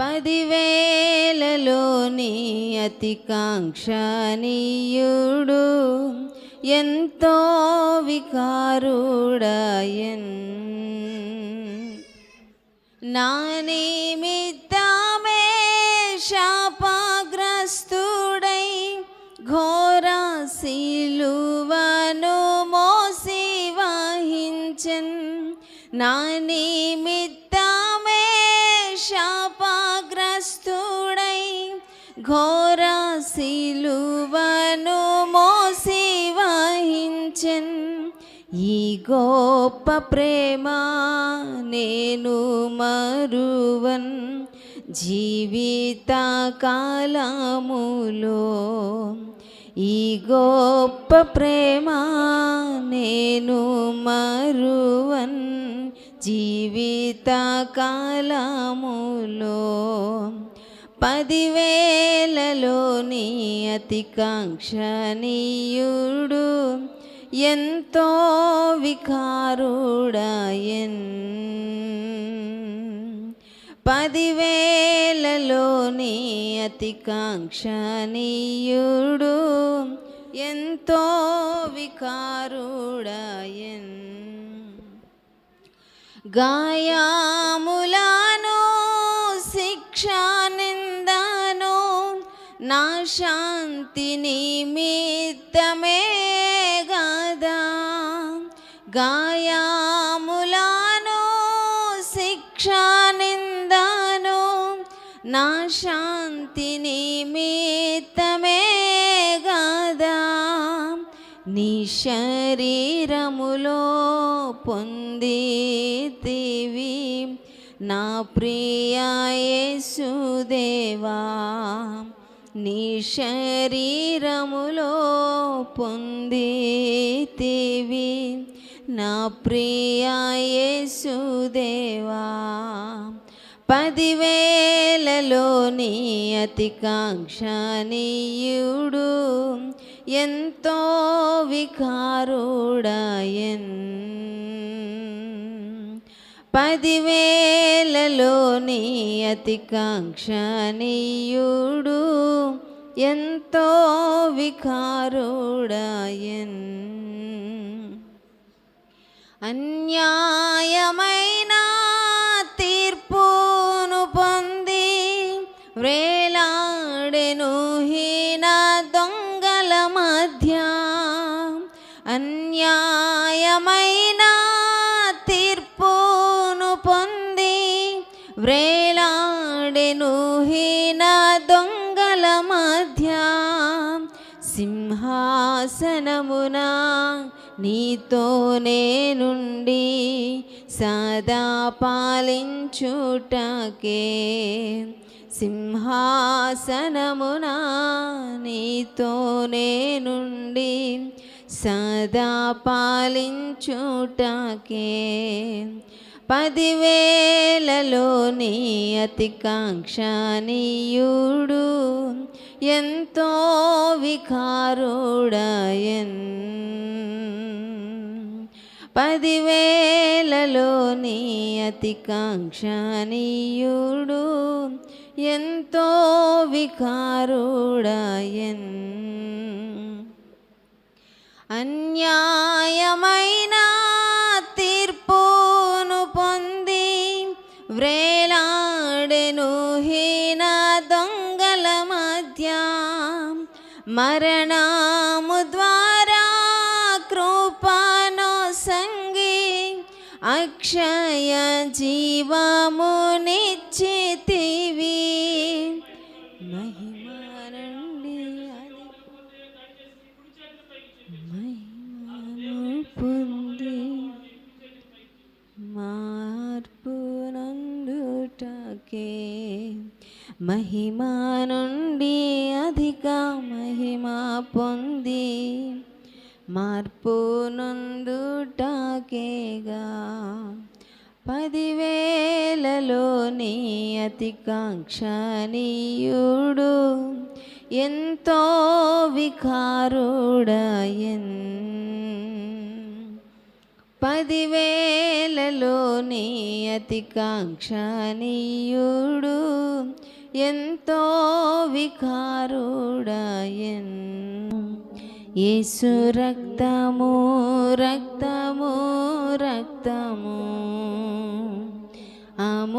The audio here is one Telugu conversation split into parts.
పదివేలలోని అతి కాంక్షణీయుడు ఎంతో వికారుడయన్. నా నిమిత్తమే శాపగ్రస్తుడై ఘోర సిలువను మోసి వహించన్. నానిమిత్త ఘోర సిలువను మోసి వహించెన్ ఈ గొప్ప ప్రేమ నేను మరువన్. జీవిత కాలములో ఈ గొప్ప ప్రేమ నేను మరువన్. జీవిత కాలములో పదివేలలోని అతి కాంక్షణీయుడు ఎంతో వికారుడయన్. పదివేలలోని అతి కాంక్షణీయుడు ఎంతో వికారుడయన్. గాయాములాను శిక్ష నా శాంతి నిమిత్తమే గదా. గాయాములాను శిక్ష నిందను నా శాంతి నిమిత్తమే గదా. నీ శరీరములో పొందితివి నా ప్రియ యేసుదేవా. నీ శరీరములో పొందితివి. నా ప్రియ పదివేలలో నీ అతి కాంక్షణీయుడు ఎంతో వికారుడయన్ పదివేలలోని అతి కాంక్షణీయుడు ఎంతో వికారుడాయన్. అన్యాయమైన తీర్పును పొంది వ్రేలాడెను హీన దొంగల మధ్య. అన్యాయమైన వ్రేలాడెను హీన దొంగల మధ్య సింహాసనమున నీతోనే నుండి సదా పాలించుటకే. సింహాసనమున నీతోనే నుండి సదా పాలించుటకే. పదివేలలోని అతి కాంక్షణీయుడు ఎంతో వికారుడయన్. పదివేలలోని అతి కాంక్షణీయుడు ఎంతో వికారుడయన్. అన్యాయమైన వేలాడెను హీన దొంగల మధ్య మరణము ద్వారా కృపను సంగి అక్షయ జీవము నందుటకే మహిమా నుండి అధిక మహిమా పొంది మార్పు నందుటకేగా. పదివేలలోని అతి కాంక్షణీయుడు ఎంతో వికారుడయన్ నీ అతి కాంక్షణీయుడు ఎంతో వికారుడయన్ యేసు రక్తము రక్తము రక్తము అమూల్యమైన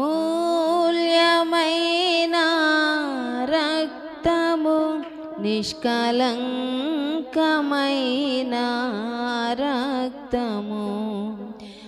రక్తము నిష్కలంకమైన రక్తము.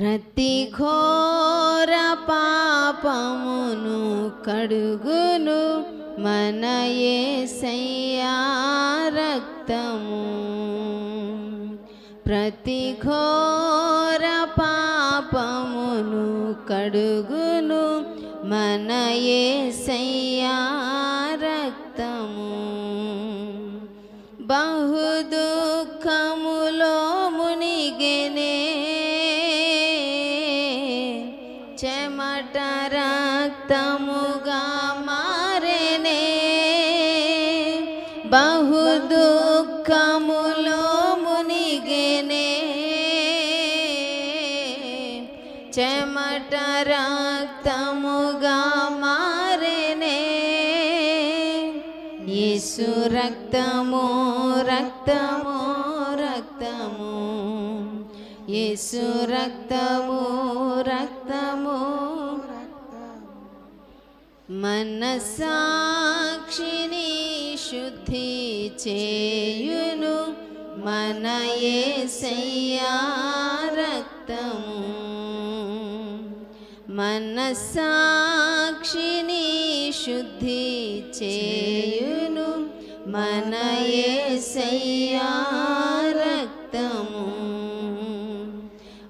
ప్రతి ఘోర పాపమును కడుగును మన రక్తము. ప్రతి ఘోర పాపమును కడుగును మన రక్తము. బహుదూ చెమట రక్తముగా మారెనే. యేసు రక్తము రక్తము రక్తము. యేసు రక్తము రక్తము. మనసాక్షిని శుద్ధి చేయును. మన ఏ రక్తము. మనసాక్షిని శుద్ధి చేయును. మన రక్తము.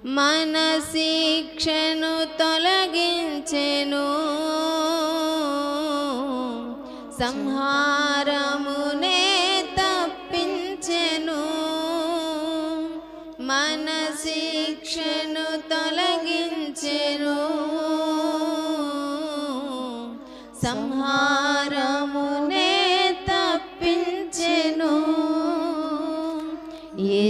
మన శిక్షను తొలగించెను. సంహారమునే తప్పించెను. మన శిక్షను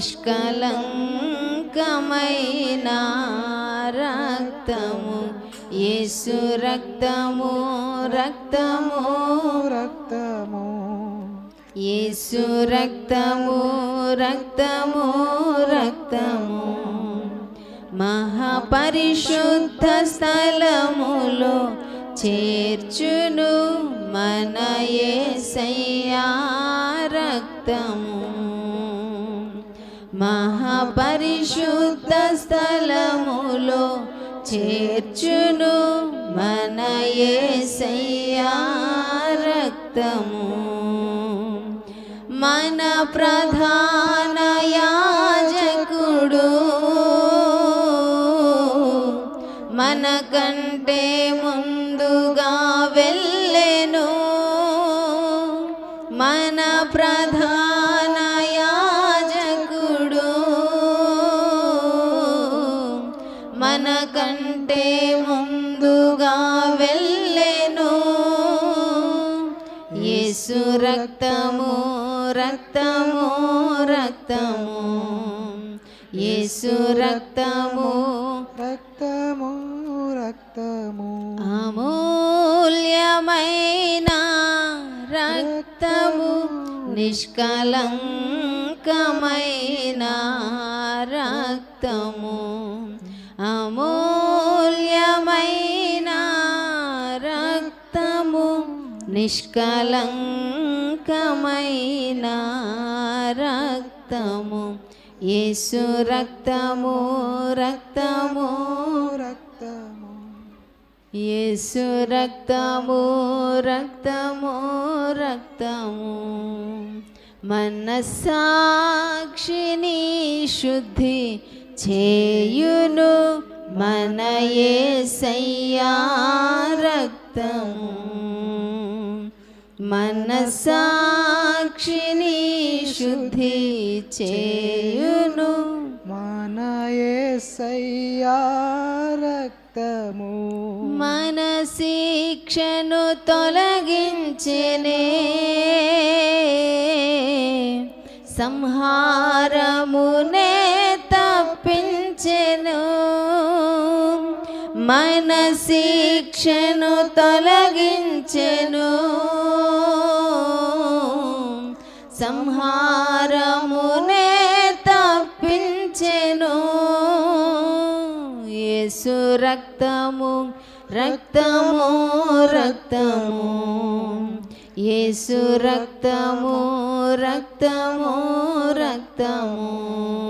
నిష్కలంకమైన రక్తము యేసు రక్తము రక్తము. రక్తము. యేసు రక్తము రక్తము రక్తము. మహాపరిశుద్ధ స్థలములో చేర్చును మన యేసయ్యా రక్తము. మహాపరిశుద్ధ స్థలములో చేర్చును మన రక్తము. మన ప్రధాన యాజకుడు మన కంటే కంటే ముందుగా వెళ్ళెను. యేసు రక్తము రక్తము రక్తము. యేసు రక్తము రక్తము రక్తము. అమూల్యమైన రక్తము నిష్కలంకమైన రక్తము. నిష్కలంకమైన రక్తము. యేసు రక్తము రక్తము. రక్తము యేసు రక్తము రక్తము రక్తము. మనస్సాక్షిని శుద్ధి చేయును. మన యేసయ్యా రక్తము. మనసాక్షిని శుద్ధి చేయును. మన రక్తము. మన శిక్షను తొలగించెనే. సంహారమునే తప్పించెను. మన శిక్షను తొలగించెను. సంహారమునే తప్పించెను. యేసు రక్తము రక్తము రక్తము. యేసు రక్తము రక్తము రక్తము.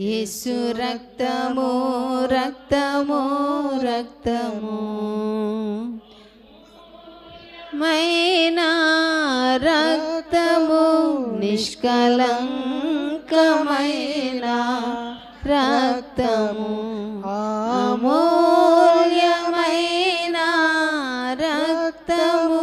యేసు రక్తము రక్తము రక్తము. మైన రక్తము నిష్కలంకమైన రక్తము. అమూల్యమైన రక్తము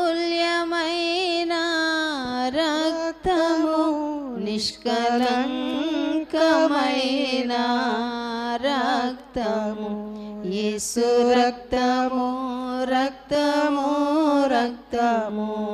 నిష్కలంకమైన రక్తము. యేసు రక్తము రక్తము రక్తము.